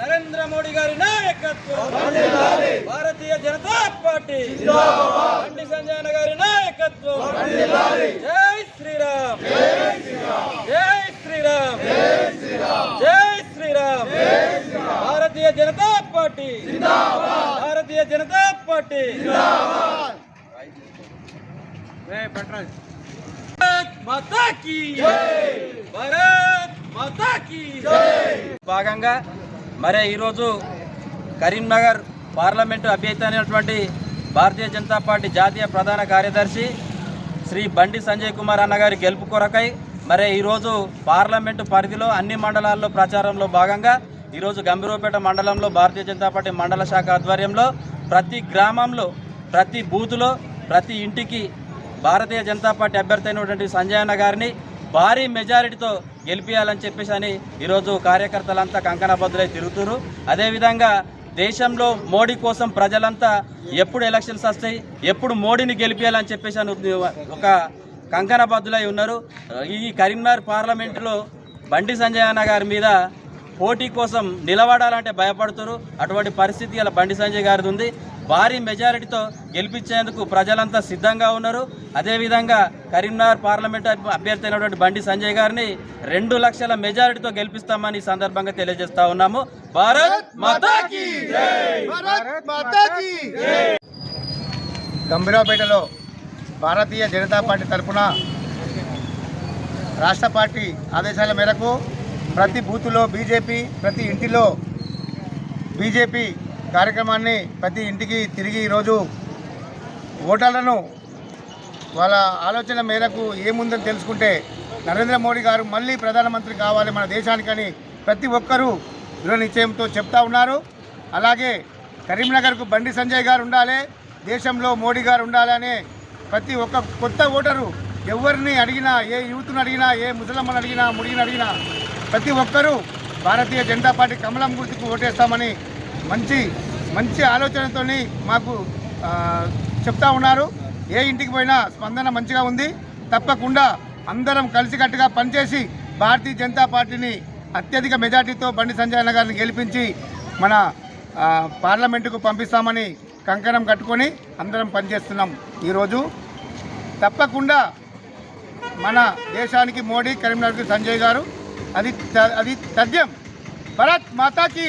నరేంద్ర మోడీ గారి నాయకత్వం. భారతీయ జనతా పార్టీ. బండి సంజయ్ గారి నాయకత్వం. జై శ్రీరామ్. జై శ్రీరామ్. జై శ్రీరామ్. భారతీయ జనతా పార్టీ. భారతీయ జనతా పార్టీ. భారత్ మాతా కీ భారత్ భాగంగా మరి ఈరోజు కరీంనగర్ పార్లమెంటు అభ్యర్థి అయినటువంటి భారతీయ జనతా పార్టీ జాతీయ ప్రధాన కార్యదర్శి శ్రీ బండి సంజయ్ కుమార్ అన్న గారి గెలుపు కొరకై మరే ఈరోజు పార్లమెంటు పరిధిలో అన్ని మండలాల్లో ప్రచారంలో భాగంగా ఈరోజు గంభీరపేట మండలంలో భారతీయ జనతా పార్టీ మండల శాఖ ఆధ్వర్యంలో ప్రతి గ్రామంలో ప్రతి బూతులో ప్రతి ఇంటికి భారతీయ జనతా పార్టీ అభ్యర్థి అయినటువంటి సంజయ్ అన్న గారిని భారీ మెజారిటీతో గెలిపించాలని చెప్పేసి అని ఈరోజు కార్యకర్తలంతా కంకణబద్దులై తిరుగుతున్నారు అదేవిధంగా దేశంలో మోడీ కోసం ప్రజలంతా ఎప్పుడు ఎలక్షన్స్ వస్తాయి ఎప్పుడు మోడీని గెలిపించాలని చెప్పేసి అని ఒక కంకణబద్దులై ఉన్నారు. ఈ కరీంనగర్ పార్లమెంటులో బండి సంజయ్ అన్న గారి మీద పోటీ కోసం నిలబడాలంటే భయపడుతున్నారు అటువంటి పరిస్థితి అలా బండి సంజయ్ గారిది ఉంది. భారీ మెజారిటీతో గెలిపించేందుకు ప్రజలంతా సిద్ధంగా ఉన్నారు. అదేవిధంగా కరీంనగర్ పార్లమెంట్ అభ్యర్థి అయినటువంటి బండి సంజయ్ గారిని రెండు లక్షల మెజారిటీతో గెలిపిస్తామని ఈ సందర్భంగా తెలియజేస్తా ఉన్నాము. భారత్ మాతాకి గంభీరావుపేటలో భారతీయ జనతా పార్టీ తరఫున రాష్ట్ర పార్టీ ఆదేశాల మేరకు ప్రతి బూతులో బీజేపీ ప్రతి ఇంటిలో బీజేపీ కార్యక్రమాన్ని ప్రతి ఇంటికి తిరిగి ఈరోజు ఓటర్లను వాళ్ళ ఆలోచన మేరకు ఏముందని తెలుసుకుంటే నరేంద్ర మోడీ గారు మళ్ళీ ప్రధానమంత్రి కావాలి మన దేశానికని ప్రతి ఒక్కరూ దృఢ నిశ్చయంతో చెప్తా ఉన్నారు. అలాగే కరీంనగర్కు బండి సంజయ్ గారు ఉండాలి దేశంలో మోడీ గారు ఉండాలనే ప్రతి ఒక్క కొత్త ఓటరు ఎవరిని అడిగినా ఏ యూత్ను అడిగినా ఏ ముసలమ్మను అడిగినా ముడిగిన అడిగినా ప్రతి ఒక్కరూ భారతీయ జనతా పార్టీ కమలం గుర్తుకు ఓటేస్తామని మంచి మంచి ఆలోచనతో మాకు చెప్తా ఉన్నారు. ఏ ఇంటికి పోయినా స్పందన మంచిగా ఉంది. తప్పకుండా అందరం కలిసికట్టుగా పనిచేసి భారతీయ జనతా పార్టీని అత్యధిక మెజార్టీతో బండి సంజయ్ గారిని గెలిపించి మన పార్లమెంటుకు పంపిస్తామని కంకణం కట్టుకొని అందరం పనిచేస్తున్నాం ఈరోజు. తప్పకుండా మన దేశానికి మోడీ కరీంనగర్కి సంజయ్ గారు అది త- అది తథ్యం. భరత్ మాతాకి